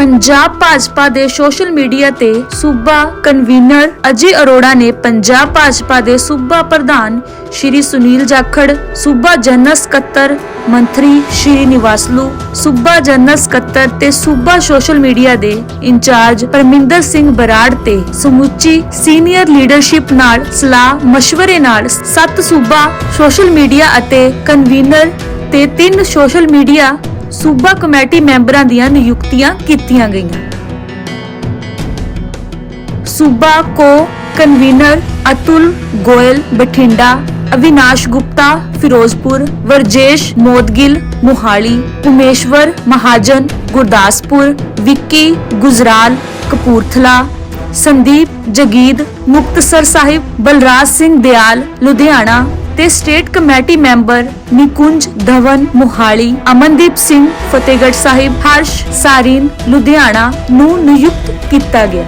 ਪੰਜਾਬ ਭਾਜਪਾ ਦੇ social media ਤੇ ਸੂਬਾ ਕਨਵੀਨਰ ਅਜੇ ਅਰੋੜਾ ਨੇ ਪੰਜਾਬ ਭਾਜਪਾ ਦੇ ਸੂਬਾ ਪ੍ਰਧਾਨ ਸ਼੍ਰੀ ਸੁਨੀਲ ਜਾਖੜ, ਸੂਬਾ ਜਨਰਲ ਸਕੱਤਰ ਮੰਤਰੀ ਸ਼੍ਰੀ ਨਿਵਾਸਲੂ, ਸੂਬਾ ਜਨਰਲ ਸਕੱਤਰ ਤੇ ਸੂਬਾ ਸੋਸ਼ਲ ਮੀਡੀਆ ਦੇ ਇੰਚਾਰਜ ਪਰਮਿੰਦਰ ਸਿੰਘ ਬਰਾੜ ਤੇ ਸਮੁੱਚੀ ਸੀਨੀਅਰ ਲੀਡਰਸ਼ਿਪ ਨਾਲ ਸਲਾਹ مشਵਰੇ ਨਾਲ ਸੱਤ ਸੂਬਾ ਸੋਸ਼ਲ ਮੀਡੀਆ ਅਤੇ ਕਨਵੀਨਰ ਤੇ ਤਿੰਨ ਸੋਸ਼ਲ ਮੀਡੀਆ ਸੂਬਾ ਕਮੇਟੀ ਮੈਂਬਰਾਂ ਦੀਆਂ ਨਿਯੁਕਤੀਆਂ ਕੀਤੀਆਂ ਗਈਆਂ। ਸੂਬਾ ਕੋ ਕਨਵੀਨਰ ਅਤੁਲ ਗੋਇਲ, ਬਠਿੰਡਾ, ਅਵਿਨਾਸ਼ ਗੁਪਤਾ, ਫਿਰੋਜ਼ਪੁਰ, ਵਰਜੇਸ਼ ਮੋਦਗਿਲ, ਮੁਹਾਲੀ, ਉਮੇਸ਼ਵਰ, ਮਹਾਜਨ, ਗੁਰਦਾਸਪੁਰ, ਵਿੱਕੀ, ਗੁਜਰਾਲ, ਕਪੂਰਥਲਾ, ਸੰਦੀਪ, ਜਗੀਦ, ਮੁਕਤਸਰ ਸਾਹਿਬ, ਬਲਰਾਜ ਸਿੰਘ ਦਿਆਲ, ਲੁਧਿਆਣਾ ਤੇ state committee member Nikunj Dhawan Mohali, Amandeep Singh Fatehgarh Sahib, Harsh Sareen, Ludhiana ਨੂੰ ਨਿਯੁਕਤ ਕੀਤਾ ਗਿਆ।